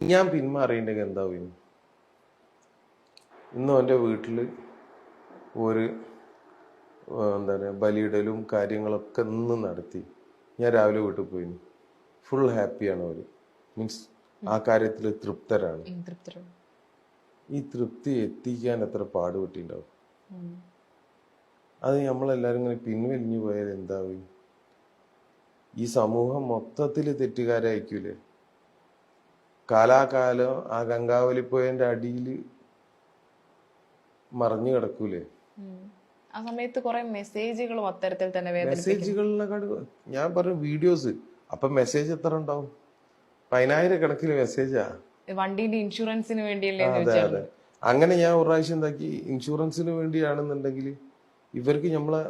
ഞാൻ പിന്മാറിയിട്ടുണ്ടെങ്കിൽ എന്താവും ഇനി? ഇന്നും എന്റെ വീട്ടിൽ ഒരു എന്താ പറയുക ബലിയിടലും കാര്യങ്ങളൊക്കെ ഇന്ന് നടത്തി. ഞാൻ രാവിലെ വീട്ടിൽ പോയി. ഫുൾ ഹാപ്പിയാണ് അവർ മീൻസ് ആ കാര്യത്തിൽ തൃപ്തരാണ്. ഈ തൃപ്തി എത്തിക്കാൻ എത്ര പാടുപെട്ടിണ്ടാവും അത് നമ്മളെല്ലാരും ഇങ്ങനെ പിൻവലിഞ്ഞു പോയാൽ എന്താവും ഈ സമൂഹം മൊത്തത്തിൽ തെറ്റുകാരായിരിക്കൂലേ? കാലാകാലം ആ ഗംഗാവലിപ്പോയന്റെ അടിയിൽ മറിഞ്ഞു കിടക്കൂലേ? ആ സമയത്ത് കുറെ മെസ്സേജുകളും അത്തരത്തിൽ തന്നെ മെസ്സേജുകളിനെക്കാട് ഞാൻ പറഞ്ഞു വീഡിയോസ് അപ്പൊ മെസ്സേജ് എത്ര ഉണ്ടാവും? പതിനായിരക്കണക്കിന് മെസ്സേജാ വണ്ടീന്റെ ഇൻഷുറൻസിന് വേണ്ടിയല്ലേ അതെ അതെ. അങ്ങനെ ഞാൻ ഒരു പ്രാവശ്യം എന്താക്കി ഇൻഷുറൻസിന് വേണ്ടിയാണെന്നുണ്ടെങ്കിൽ ഇവർക്ക് നമ്മളെ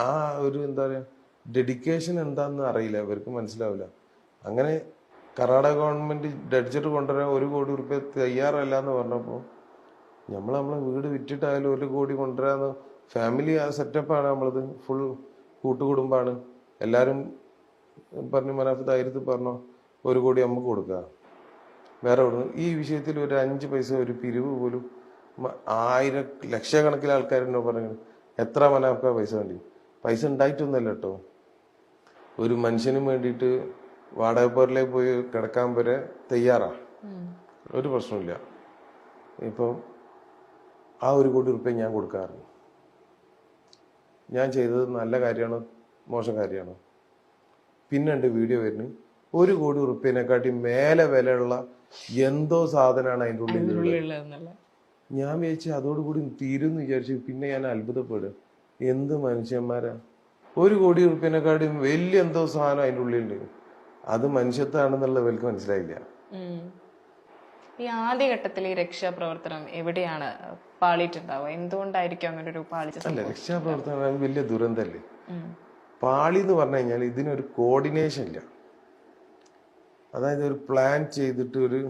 ആ ഒരു എന്താ പറയാ ഡെഡിക്കേഷൻ എന്താന്ന് അറിയില്ല ഇവർക്ക് മനസ്സിലാവില്ല. അങ്ങനെ കർണാടക ഗവൺമെന്റ് ഡഡ്ജറ്റ് കൊണ്ടുവരാൻ ഒരു കോടി റുപ്യ തയ്യാറല്ല എന്ന് പറഞ്ഞപ്പോൾ നമ്മൾ നമ്മളെ വീട് വിറ്റിട്ടായാലും ഒരു കോടി കൊണ്ടുവരാന്ന് ഫാമിലി ആ സെറ്റപ്പാണ് നമ്മളത്. ഫുൾ കൂട്ടുകുടുംബാണ്. എല്ലാവരും പറഞ്ഞു മനാഫ് ധൈര്യത്തിൽ പറഞ്ഞോ ഒരു കോടി നമുക്ക് കൊടുക്കാം. വേറെ കൊടുക്കും ഈ വിഷയത്തിൽ ഒരു അഞ്ച് പൈസ ഒരു പിരിവ് പോലും ആയിരം ലക്ഷക്കണക്കിന് ആൾക്കാരുണ്ടോ പറഞ്ഞു എത്ര മനാഫ്ക പൈസ വേണ്ടി? പൈസ ഉണ്ടായിട്ടൊന്നുമല്ല കേട്ടോ. ഒരു മനുഷ്യനും വേണ്ടിയിട്ട് വാടകപ്പോരിലേക്ക് പോയി കിടക്കാൻ വരെ തയ്യാറാ. ഒരു പ്രശ്നമില്ല ഇപ്പം ആ ഒരു കോടി റുപ്യ ഞാൻ കൊടുക്കാറുണ്ട്. ഞാൻ ചെയ്തത് നല്ല കാര്യമാണ് മോശം കാര്യമാണ്. പിന്നെ ഉണ്ട് വീഡിയോ വരുന്നത് ഒരു കോടി റുപ്യനെക്കാട്ടി മേലെ വിലയുള്ള എന്തോ സാധനമാണ് അതിന്റെ ഉള്ളിൽ ഞാൻ വിചാരിച്ചു അതോടുകൂടി തീരും വിചാരിച്ചു പിന്നെ ഞാൻ അത്ഭുതപ്പെടും. എന്ത് മനുഷ്യന്മാരാ. ഒരു കോടി റുപ്യനെക്കാട്ടി വലിയ എന്തോ സാധനം അതിന്റെ ഉള്ളിലുണ്ട്. അത് മനുഷ്യത്വമാണെന്നുള്ള ഇവർക്ക് മനസ്സിലായില്ല. ഈ ആദ്യഘട്ടത്തിൽ ഈ രക്ഷാപ്രവർത്തനം എവിടെയാണ് പാളിയിട്ടുണ്ടാവുക? എന്തുകൊണ്ടായിരിക്കും അങ്ങനെ ഒരു പാളിച്ച അല്ല രക്ഷാപ്രവർത്തനം വലിയ ദുരന്തല്ലേ? പാളി എന്ന് പറഞ്ഞു കഴിഞ്ഞാൽ ഇതിനൊരു കോർഡിനേഷൻ ഇല്ല. അതായത് ഒരു പ്ലാൻ ചെയ്തിട്ട് ഒരു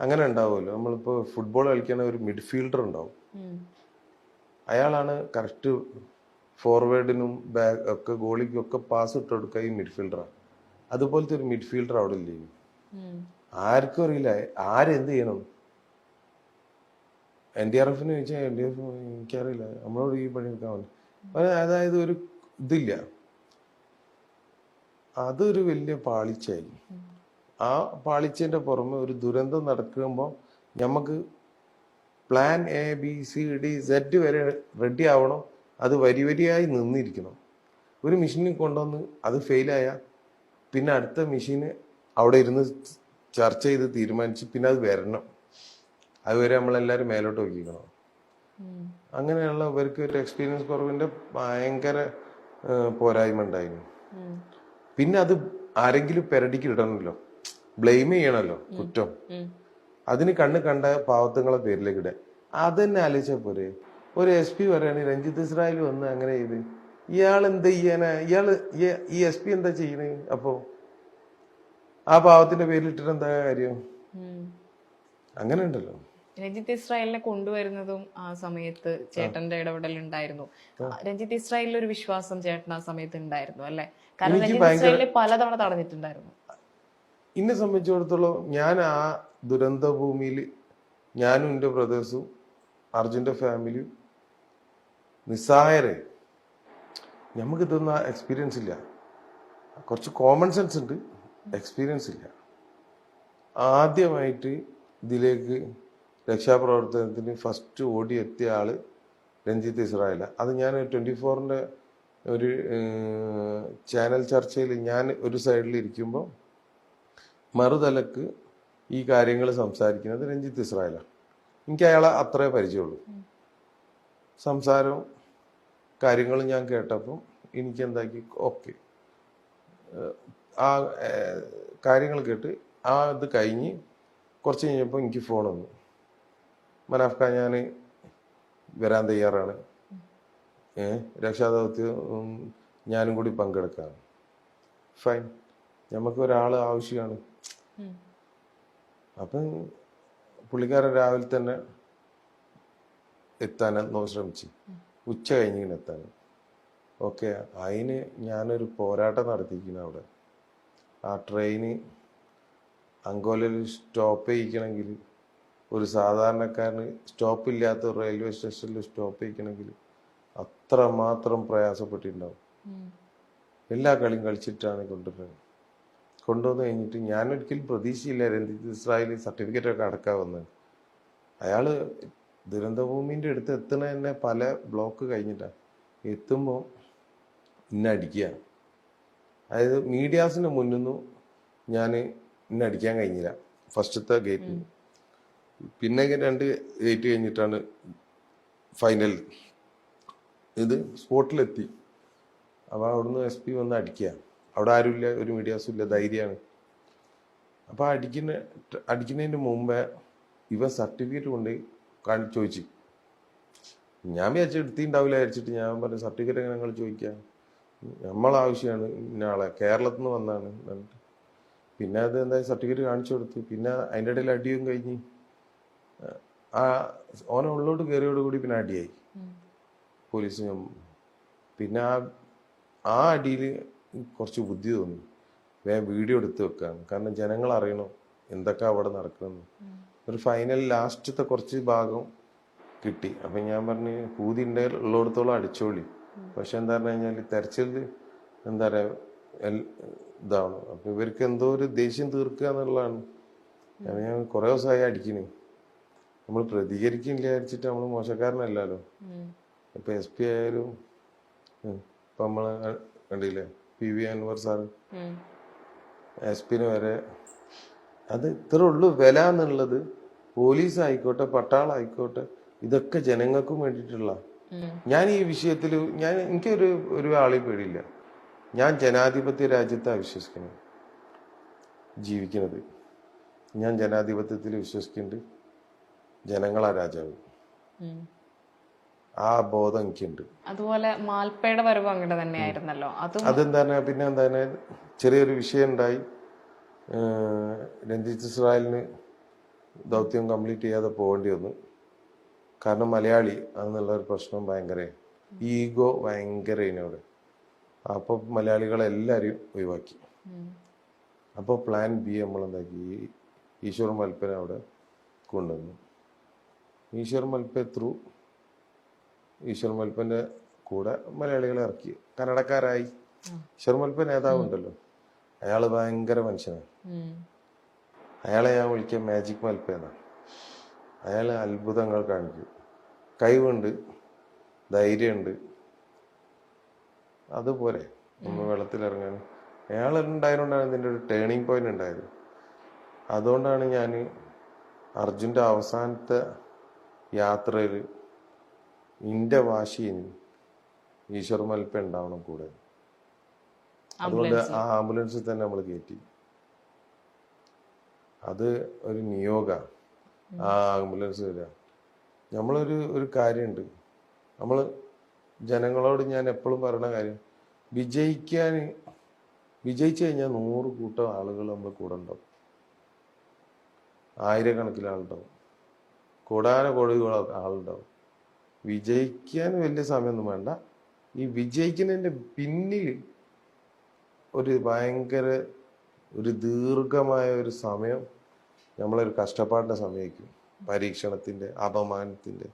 അങ്ങനെ ഉണ്ടാവുമല്ലോ. നമ്മളിപ്പോൾ ഫുട്ബോൾ കളിക്കുന്ന ഒരു മിഡ്ഫീൽഡർ ഉണ്ടാവും. അയാളാണ് കറക്റ്റ് ഫോർവേഡിനും ബാക്ക് ഒക്കെ ഗോളിക്കും ഒക്കെ പാസ് ഇട്ട് കൊടുക്കുക ഈ മിഡ്ഫീൽഡറാണ് അതുപോലത്തെ ഒരു മിഡ്ഫീൽഡർ അവിടെ ഇല്ലേ. ആർക്കും അറിയില്ല. ആരെന്ത് ചെയ്യണം? എൻ ഡി ആർ എഫിന് ചോദിച്ചാൽ എൻ ഡി എഫ് എനിക്കറിയില്ല. നമ്മളോട് ഈ പണി എടുക്കാൻ പറഞ്ഞു അതായത് ഒരു ഇതില്ല. അതൊരു വലിയ പാളിച്ചായിരുന്നു ആ പാളിച്ചതിന്റെ പുറമെ ഒരു ദുരന്തം നടക്കുമ്പോൾ നമുക്ക് plan A B C D Z വരെ റെഡി ആവണം. അത് വരി വരിയായി നിന്നിരിക്കണം. ഒരു മെഷീനിൽ കൊണ്ടുവന്ന് അത് ഫെയിലായ പിന്നെ അടുത്ത മെഷീന് അവിടെ ഇരുന്ന് ചർച്ച ചെയ്ത് തീരുമാനിച്ച് പിന്നെ അത് വരണം. അതുവരെ നമ്മളെല്ലാവരും മേലോട്ട് നോക്കിക്കണം. അങ്ങനെയുള്ള ഇവർക്ക് ഒരു എക്സ്പീരിയൻസ് കുറവിന്റെ ഭയങ്കര പോരായ്മ ഉണ്ടായിരുന്നു. പിന്നെ അത് ആരെങ്കിലും പെരടിക്ക് ഇടണമല്ലോ ബ്ലെയിം ചെയ്യണല്ലോ കുറ്റം. അതിന് കണ്ണ് കണ്ട പാവത്തങ്ങളെ പേരിലേക്ക് ഇടാൻ അതന്നെ ആലോചിച്ച പോരെ. ഒരു എസ് പി പറയുകയാണെങ്കിൽ രഞ്ജിത്ത് ഇസ്രായേൽ വന്ന് അങ്ങനെ ചെയ്ത് ഇയാൾ എന്ത് ചെയ്യാനാ ഇയാൾ ഈ- എസ് പി എന്താ ചെയ്യണേ? അപ്പോ ആ പാവത്തിന്റെ പേരിലിട്ടിട്ട് എന്താ കാര്യം. അങ്ങനെ ഉണ്ടല്ലോ. രഞ്ജിത്ത് ഇസ്രായേലിനെ കൊണ്ടുവരുന്നതും ആ സമയത്ത് ചേട്ടന്റെ ഇടപെടൽ ഉണ്ടായിരുന്നു രഞ്ജിത്ത് ഇസ്രായേലിൽ ഒരു വിശ്വാസം ചേട്ടൻ ആ സമയത്ത് ഉണ്ടായിരുന്നു അല്ലെ? കാരണം രഞ്ജിത്ത് ഇസ്രായേലിനെ പലതവണ തടഞ്ഞിട്ടുണ്ടായിരുന്നു. എന്നെ സംബന്ധിച്ചിടത്തോളം ഞാൻ ആ ദുരന്ത ഭൂമിയിൽ ഞാനും എന്റെ ബ്രദേഴ്സും അർജുന്റെ ഫാമിലിയും നിസ്സഹായരെ നമുക്ക് ഇതൊന്നും എക്സ്പീരിയൻസ് ഇല്ല. കുറച്ച് കോമൺ സെൻസ് ഉണ്ട്. എക്സ്പീരിയൻസ് ഇല്ല. ആദ്യമായിട്ട് ഇതിലേക്ക് രക്ഷാപ്രവർത്തനത്തിന് ഫസ്റ്റ് ഓടി എത്തിയ ആൾ രഞ്ജിത്ത് ഇസ്രായേല. അത് ഞാൻ ട്വന്റി ഫോറിന്റെ ഒരു ചാനൽ ചർച്ചയിൽ ഞാൻ ഒരു സൈഡിൽ ഇരിക്കുമ്പോൾ മറുതലക്ക് ഈ കാര്യങ്ങൾ സംസാരിക്കുന്നത് രഞ്ജിത്ത് ഇസ്രായേലാണ് എനിക്ക് അയാളെ അത്രേ പരിചയമുള്ളൂ. സംസാരവും കാര്യങ്ങളും ഞാൻ കേട്ടപ്പോൾ എനിക്ക് എന്താക്കി ഓക്കെ ആ കാര്യങ്ങൾ കേട്ട് ആ ഇത് കഴിഞ്ഞ് കുറച്ച് കഴിഞ്ഞപ്പോൾ എനിക്ക് ഫോൺ വന്നു. മനാഫ്ക ഞാൻ വരാൻ തയ്യാറാണ്. ഏ രക്ഷാദൗത്യം ഞാനും കൂടി പങ്കെടുക്കാം ഫൈൻ. നമുക്ക് ഒരാൾ ആവശ്യമാണ്. അപ്പം പുള്ളിക്കാരൻ രാവിലെ തന്നെ എത്താൻ ശ്രമിച്ചു. ഉച്ച കഴിഞ്ഞിങ്ങനെ എത്താൻ ഓക്കെ അതിന് ഞാനൊരു പോരാട്ടം നടത്തിയിരിക്കുന്നു അവിടെ. ആ ട്രെയിന് അങ്കോലയിൽ സ്റ്റോപ്പ് ചെയ്യിക്കണമെങ്കിൽ ഒരു സാധാരണക്കാരന് സ്റ്റോപ്പ് ഇല്ലാത്ത റെയിൽവേ സ്റ്റേഷനിൽ സ്റ്റോപ്പ് ചെയ്യിക്കണമെങ്കിൽ അത്രമാത്രം പ്രയാസപ്പെട്ടിട്ടുണ്ടാവും. എല്ലാ കളിയും കളിച്ചിട്ടാണ് കൊണ്ടുവരുന്നത്. കൊണ്ടുവന്ന് കഴിഞ്ഞിട്ട് ഞാനൊരിക്കലും പ്രതീക്ഷയില്ല രഞ്ജിത്ത് ഇസ്രായേൽ സർട്ടിഫിക്കറ്റ് ഒക്കെ അടക്കാൻ വന്നത് അയാൾ ദുരന്തഭൂമിന്റെ അടുത്ത് എത്തണ തന്നെ പല ബ്ലോക്ക് കഴിഞ്ഞിട്ടാണ് എത്തുമ്പോൾ ഇന്നടിക്കുക അതായത് മീഡിയാസിന് മുന്നൊന്നും ഞാൻ ഇന്നടിക്കാൻ കഴിഞ്ഞില്ല. ഫസ്റ്റത്തെ ഗേറ്റ് പിന്നെ രണ്ട് ഗേറ്റ് കഴിഞ്ഞിട്ടാണ് ഫൈനൽ ഇത് സ്പോട്ടിലെത്തി അപ്പോൾ അവിടുന്ന് എസ് പി വന്ന് അടിക്കുക അവിടെ ആരുമില്ല ഒരു മീഡിയാസും ഇല്ല ധൈര്യമാണ്. അപ്പോൾ അടിക്കുന്ന അടിക്കുന്നതിന് മുമ്പേ ഇവ സർട്ടിഫിക്കറ്റ് കൊണ്ട് കാണി ചോദിച്ചു. ഞാൻ വിചാരിച്ചു എടുത്തിണ്ടാവില്ല വിചാരിച്ചിട്ട് ഞാൻ പറഞ്ഞു സർട്ടിഫിക്കറ്റ് എങ്ങനെ ഞങ്ങൾ ചോദിക്കാം? നമ്മളെ ആവശ്യമാണ് ഇന്ന ആളെ കേരളത്തിൽ നിന്ന് വന്നാണ് എന്നിട്ട് പിന്നെ അത് എന്താ സർട്ടിഫിക്കറ്റ് കാണിച്ചു കൊടുത്തു. പിന്നെ അതിന്റെ ഇടയിൽ അടിയും കഴിഞ്ഞ്. ആ ഓനെ ഉള്ളോട്ട് കയറിയോടുകൂടി പിന്നെ അടിയായി. പോലീസിന്. പോലീസ് പിന്നെ ആ ആ അടിയിൽ കുറച്ച് ബുദ്ധി തോന്നി. വേഗം വീഡിയോ എടുത്ത് വെക്കാണ് കാരണം ജനങ്ങൾ അറിയണം എന്തൊക്കെ അവിടെ നടക്കുന്നത് ഒരു ഫൈനൽ ലാസ്റ്റത്തെ കുറച്ച് ഭാഗം കിട്ടി. അപ്പം ഞാൻ പറഞ്ഞ് പൂതി ഉണ്ടെങ്കിൽ ഉള്ളിടത്തോളം അടിച്ചോളി. പക്ഷെ എന്താ പറഞ്ഞു കഴിഞ്ഞാൽ തെരച്ചിൽ എന്താ പറയാ എൽ- ഇതാണ്. അപ്പം ഇവർക്ക് എന്തോ ഒരു ദേഷ്യം തീർക്കുക എന്നുള്ളതാണ്. കാരണം ഞാൻ കുറേ ദിവസമായി അടിക്കണേ. നമ്മൾ പ്രതികരിക്കില്ല വിചാരിച്ചിട്ട് നമ്മൾ മോശക്കാരനല്ലല്ലോ. ഉം. ഇപ്പൊ എസ് പി ആയാലും ഇപ്പം നമ്മൾ കണ്ടില്ലേ P V Anvar sir? S പിന് വരെ അത് ഇത്ര ഉള്ളൂ. വില എന്നുള്ളത് പോലീസ് ആയിക്കോട്ടെ പട്ടാളായിക്കോട്ടെ ഇതൊക്കെ ജനങ്ങൾക്കും വേണ്ടിയിട്ടുള്ള. ഞാൻ ഈ വിഷയത്തിൽ ഞാൻ എനിക്കൊരു ഒരു ആളെ പേടിയില്ല. ഞാൻ ജനാധിപത്യ രാജ്യത്താണ് വിശ്വസിക്കുന്നത്. ജീവിക്കുന്നത്. ഞാൻ ജനാധിപത്യത്തിൽ വിശ്വസിക്കുന്നുണ്ട്. ജനങ്ങളാ രാജാവ്. ആ ബോധം എനിക്കുണ്ട്. അതുപോലെ മാൽപ്പയുടെ വരവ് അങ്ങനെ തന്നെയായിരുന്നല്ലോ. അതും അതെന്താണ്? പിന്നെ എന്താണ് ചെറിയൊരു വിഷയം ഉണ്ടായി രഞ്ജിത്ത് ഇസ്രായേലിന് ദൗത്യം കംപ്ലീറ്റ് ചെയ്യാതെ പോകേണ്ടി വന്നു. കാരണം മലയാളി എന്നുള്ള ഒരു പ്രശ്നം ഭയങ്കര ഈഗോ ഭയങ്കര ഇനിയോടെ അപ്പോൾ മലയാളികളെല്ലാവരെയും ഒഴിവാക്കി. അപ്പോൾ പ്ലാൻ ബി നമ്മൾ എന്താക്കി ഈശ്വർ മൽപ്പനെ അവിടെ കൊണ്ടുവന്നു. ഈശ്വർ മൽപ്പ ത്രൂ ഈശ്വർ മൽപ്പന്റെ കൂടെ മലയാളികളെ ഇറക്കി. കന്നഡക്കാരായി ഈശ്വർ മൽപ്പ നേതാവുണ്ടല്ലോ. അയാൾ ഭയങ്കര മനുഷ്യനാണ്. അയാളെ ഞാൻ വിളിക്കുക മാജിക് മൽപ്പേന്നാണ് അയാൾ അത്ഭുതങ്ങൾ കാണിക്കും. കഴിവുണ്ട് ധൈര്യമുണ്ട്. അതുപോലെ നമ്മൾ വെള്ളത്തിലിറങ്ങാൻ. അയാൾ ഉണ്ടായതുകൊണ്ടാണ് ഇതിന്റെ ഒരു ടേണിങ് പോയിന്റ് ഉണ്ടായത്? അതുകൊണ്ടാണ് ഞാൻ അർജുന്റെ അവസാനത്തെ യാത്രയിൽ എന്റെ വാശിയിൽ ഈശ്വർ മൽപ്പ ഉണ്ടാവണം കൂടെ. അതുകൊണ്ട് ആ ആംബുലൻസിൽ തന്നെ നമ്മൾ കയറ്റി അത് ഒരു നിയോഗ. ആ ആംബുലൻസ് വരിക. നമ്മളൊരു ഒരു കാര്യമുണ്ട് നമ്മൾ ജനങ്ങളോട് ഞാൻ എപ്പോഴും പറയുന്ന കാര്യം വിജയിക്കാൻ വിജയിച്ചു കഴിഞ്ഞാൽ നൂറ് കൂട്ടം ആളുകൾ നമ്മൾ കൂടെ ഉണ്ടാവും ആയിരക്കണക്കിന് ആളുണ്ടാവും. കൂടാന കോടികൾ ആളുണ്ടാവും. വിജയിക്കാൻ വലിയ സമയമൊന്നും വേണ്ട. ഈ വിജയിക്കുന്നതിന്റെ പിന്നിൽ ഒരു ഭയങ്കര ഒരു ദീർഘമായ ഒരു സമയം നമ്മളൊരു കഷ്ടപ്പാടിന്റെ സമയമായിരിക്കും. പരീക്ഷണത്തിന്റെ അപമാനത്തിന്റെ.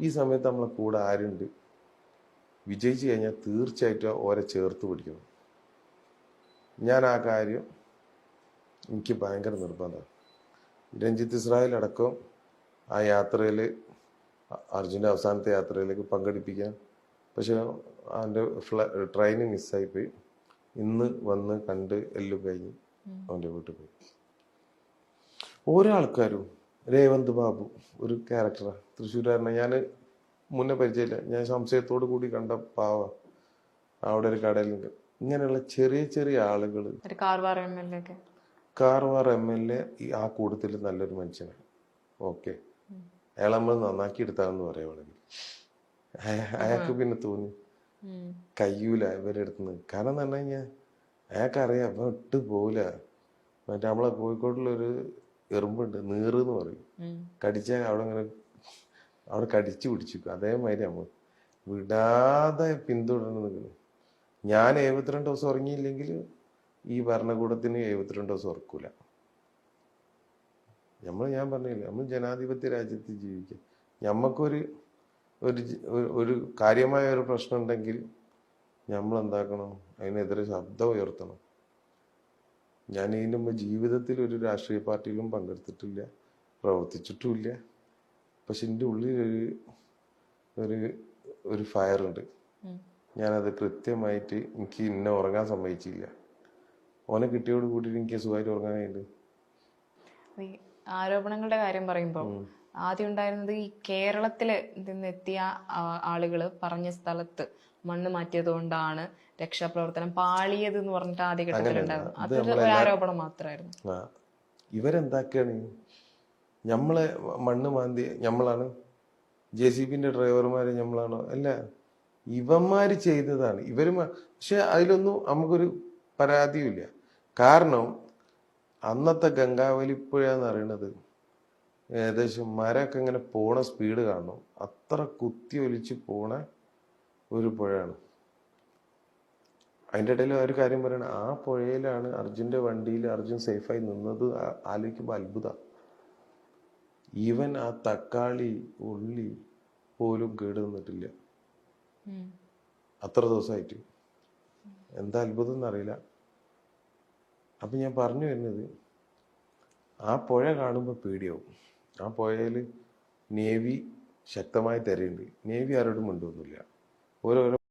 ഈ സമയത്ത് നമ്മളെ കൂടെ ആരുണ്ട്? വിജയിച്ചു കഴിഞ്ഞാൽ തീർച്ചയായിട്ടും ഓരെ ചേർത്ത് പിടിക്കണം. ഞാൻ ആ കാര്യം എനിക്ക് ഭയങ്കര നിർബന്ധമാണ്. രഞ്ജിത്ത് ഇസ്രായേൽ അടക്കം ആ യാത്രയിൽ അർജുന്റെ അവസാനത്തെ യാത്രയിലേക്ക് പങ്കെടുപ്പിക്കാൻ. പക്ഷേ അവന്റെ ഫ്ല ട്രെയിന് മിസ്സായിപ്പോയി. ഇന്ന് വന്ന് കണ്ട് എല്ലാം കഴിഞ്ഞ് അവന്റെ വീട്ടിൽ പോയി. ഓരോ ആൾക്കാരും രേവന്ത് ബാബു ഒരു ക്യാരക്ടറാണ് തൃശ്ശൂരാരനെ ഞാൻ മുന്നേ പരിചയമില്ല. ഞാൻ സംശയത്തോടു കൂടി കണ്ട പാവ അവിടെ ഒരു കടയിൽ ഇങ്ങനെയുള്ള ചെറിയ ചെറിയ ആളുകൾ കാർവാർ എം എൽ എ ആ കൂട്ടത്തിൽ നല്ലൊരു മനുഷ്യനാണ്. ഓക്കെ. അയാൾ നമ്മൾ നന്നാക്കി എടുത്താന്ന് പറയുവാണെങ്കിൽ അയ- അയാൾക്ക് പിന്നെ തോന്നി. കയ്യൂല ഇവരുടെ അടുത്ത് നിന്ന് കാരണം എന്ന് പറഞ്ഞു കഴിഞ്ഞാൽ അയാൾക്കറിയാം അപ്പം ഇട്ട് പോവില്ല മറ്റേ നമ്മളെ കോഴിക്കോട്ടിലൊരു എറുമ്പുണ്ട് നീറ് എന്ന് പറയും. കടിച്ചാൽ അവിടെ ഇങ്ങനെ അവിടെ കടിച്ചു പിടിച്ചു അതേമാതിരി നമ്മൾ വിടാതെ പിന്തുടർന്ന് നിൽക്കുന്നു ഞാൻ എഴുപത്തിരണ്ട് ദിവസം ഉറങ്ങിയില്ലെങ്കിൽ ഈ ഭരണകൂടത്തിന് എഴുപത്തിരണ്ട് ദിവസം ഉറക്കൂല. നമ്മൾ ഞാൻ പറഞ്ഞില്ലേ നമ്മൾ ജനാധിപത്യ രാജ്യത്ത് ജീവിക്കുക ഞമ്മക്കൊരു ഒരു ഒരു- കാര്യമായ ഒരു പ്രശ്നം ഉണ്ടെങ്കിൽ നമ്മൾ എന്താക്കണം അതിനെതിരെ ശബ്ദം ഉയർത്തണം. ഞാൻ ഇതിന് മുമ്പ് ജീവിതത്തിൽ ഒരു രാഷ്ട്രീയ പാർട്ടിയിലും പങ്കെടുത്തിട്ടില്ല പ്രവർത്തിച്ചിട്ടുമില്ല. പക്ഷെ എന്റെ ഉള്ളിൽ ഒരു ഒരു ഒരു ഫയർ ഉണ്ട് ഉം. ഞാനത് കൃത്യമായിട്ട് എനിക്ക് ഇന്നെ ഉറങ്ങാൻ സമ്മതിച്ചില്ല. ഓനെ കിട്ടിയോട് കൂട്ടിയിട്ട് എനിക്ക് സുഖമായിട്ട് ഉറങ്ങാനായിട്ട്. ആരോപണങ്ങളുടെ കാര്യം പറയുമ്പോൾ ആദ്യം ഉണ്ടായിരുന്നത് ഈ കേരളത്തിൽ നിന്നെത്തിയ ആളുകൾ പറഞ്ഞ സ്ഥലത്ത് മണ്ണ് മാറ്റിയത് കൊണ്ടാണ് രക്ഷാപ്രവർത്തനം പാളിയത് എന്ന് പറഞ്ഞിട്ട് ആദ്യഘട്ടത്തിലുണ്ടായിരുന്നു അത് അതൊരു ഒരു ആരോപണം മാത്രമായിരുന്നു. ഇവരെന്താക്കാണ്? നമ്മളെ മണ്ണ് മാന്തി നമ്മളാണ് ജെ സി ബിന്റെ ഡ്രൈവർമാര് നമ്മളാണോ അല്ല ഇവന്മാര് ചെയ്തതാണ്. ഇവർ പക്ഷെ അതിലൊന്നും നമുക്കൊരു പരാതിയുമില്ല. കാരണം അന്നത്തെ ഗംഗാവലിപ്പുഴ എന്ന് പറയുന്നത് ഏകദേശം മരമൊക്കെ ഇങ്ങനെ പോണ സ്പീഡ് കാണണം അത്ര കുത്തി ഒലിച്ച് പോണ ഒരു പുഴയാണ്. അതിന്റെ ഇടയിൽ ഒരു കാര്യം പറയണം ആ പുഴയിലാണ് അർജുന്റെ വണ്ടിയിൽ അർജുൻ സേഫായി നിന്നത്. ആലോചിക്കുമ്പോൾ അത്ഭുത. ഈവൻ ആ തക്കാളി ഉള്ളി പോലും കേട് നിന്നിട്ടില്ല. അത്ര ദിവസമായിട്ട് എന്താ അത്ഭുതം എന്നറിയില്ല. അപ്പം ഞാൻ പറഞ്ഞു വരുന്നത് ആ പുഴ കാണുമ്പോൾ പേടിയാവും. ആ പുഴയിൽ നേവി ശക്തമായി തിരയുണ്ട് നേവി ആരോടും മിണ്ടൊന്നുമില്ല ഓരോരോ